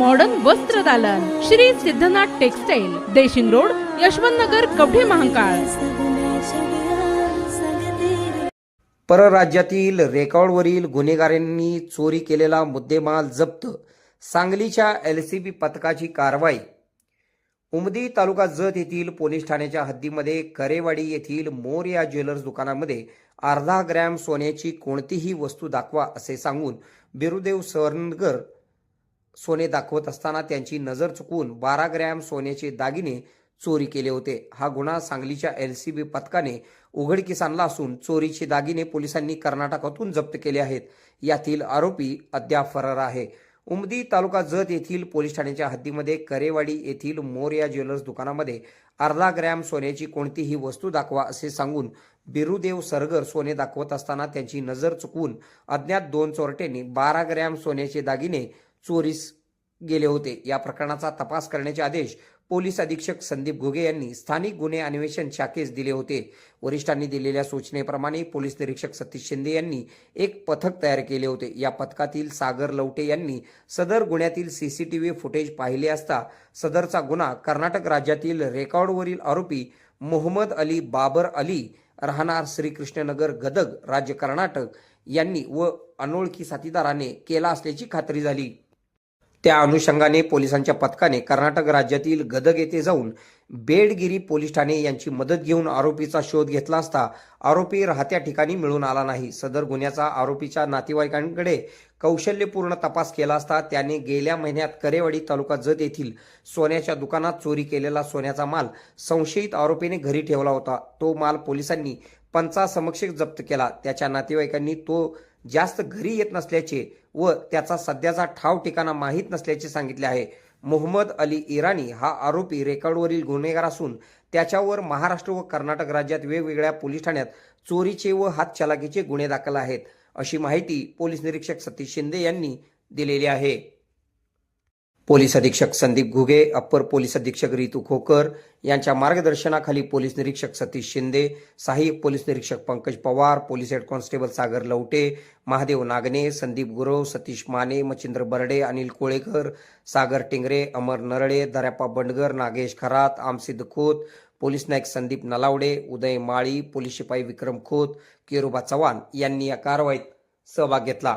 Modern वस्त्र दालन. Shri Siddhanath textile Deshing road Yashwant Nagar Kavathe Mahankal. परराज्यातील रेकॉर्डवरील गुन्हेगारांनी चोरी केलेला मुद्देमाल जप्त. सांगलीच्या एलसीबी पथकाची कारवाई. उमदी तालुका जत येथील पोलीस ठाण्याच्या हद्दीमध्ये करेवाडी येथील मोर या ज्वेलर्स दुकानामध्ये अर्धा ग्रॅम सोन्याची कोणतीही वस्तू दाखवा असे सांगून बिरुदेव सरनगर सोने दाखवत असताना त्यांची नजर चुकवून बारा ग्रॅम सोन्याचे दागिने चोरी केले होते. हा गुन्हा सांगलीच्या एलसीबी पथकाने उघडकीस आणला असून चोरीचे दागिने पोलिसांनी कर्नाटकातून जप्त केले आहेत. यातील आरोपी अद्याप फरार आहे. उमदी तालुका जत येथील पोलीस ठाण्याच्या हद्दीमध्ये करेवाडी येथील मोर्या ज्वेलर्स दुकानामध्ये अर्धा ग्रॅम सोन्याची कोणतीही वस्तू दाखवा असे सांगून बिरुदेव सरगर सोने दाखवत असताना त्यांची नजर चुकवून अज्ञात दोन चोरट्यांनी बारा ग्रॅम सोन्याचे दागिने चोरीस गेले होते. या प्रकरणाचा तपास करण्याचे आदेश पोलीस अधीक्षक संदीप घुगे यांनी स्थानिक गुन्हे अन्वेषण शाखेस दिले होते. वरिष्ठांनी दिलेल्या सूचनेप्रमाणे पोलीस निरीक्षक सतीश शिंदे यांनी एक पथक तयार केले होते. या पथकातील सागर लवटे यांनी सदर गुन्ह्यातील सीसीटीव्ही फुटेज पाहिले असता सदरचा गुन्हा कर्नाटक राज्यातील रेकॉर्डवरील आरोपी मोहम्मद अली बाबर अली राहणार श्रीकृष्णनगर गदग राज्य कर्नाटक यांनी व अनोळखी साथीदाराने केला असल्याची खात्री झाली. त्या अनुषंगाने पोलिसांच्या पथकाने कर्नाटक राज्यातील गदग येथे जाऊन बेडगिरी पोलीस ठाणे यांची मदत घेऊन आरोपीचा शोध घेतला असता आरोपी राहत्या ठिकाणी मिळून आला नाही. सदर गुन्ह्याचा आरोपीच्या नातेवाईकांकडे कौशल्यपूर्ण तपास केला असता त्याने गेल्या महिन्यात करेवाडी तालुका जत येथील सोन्याच्या दुकानात चोरी केलेला सोन्याचा माल संशयित आरोपीने घरी ठेवला होता. तो माल पोलिसांनी पंचासमक्ष जप्त केला. त्याच्या नातेवाईकांनी तो जास्त घरी येत नसल्याचे व त्याचा सध्याचा ठाव ठिकाणा माहीत नसल्याचे सांगितले आहे. मोहम्मद अली इराणी हा आरोपी रेकॉर्डवरील गुन्हेगार असून त्याच्यावर महाराष्ट्र व कर्नाटक राज्यात वेगवेगळ्या पोलीस ठाण्यात चोरीचे व हातचलाखीचे गुन्हे दाखल आहेत अशी माहिती पोलीस निरीक्षक सतीश शिंदे यांनी दिलेली आहे. पोलीस अधीक्षक संदीप घुगे अप्पर पोलीस अधीक्षक रितू खोकर यांच्या मार्गदर्शनाखाली पोलीस निरीक्षक सतीश शिंदे सहाय्यक पोलीस निरीक्षक Pankaj Pawar police head constable Sagar Lavate Mahadev Nagane Sandeep Gurav Satish Mane Machhindra Barde Anil Kolekar Sagar Tingre Amar Narale Daryappa Bandgar Nagesh Kharat Amsiddha Khot police Naik Sandeep Nalawade Uday Mali police शिपाई विक्रम खोत केरुबा चव्हाण यांनी या कारवाईत सहभाग घेतला.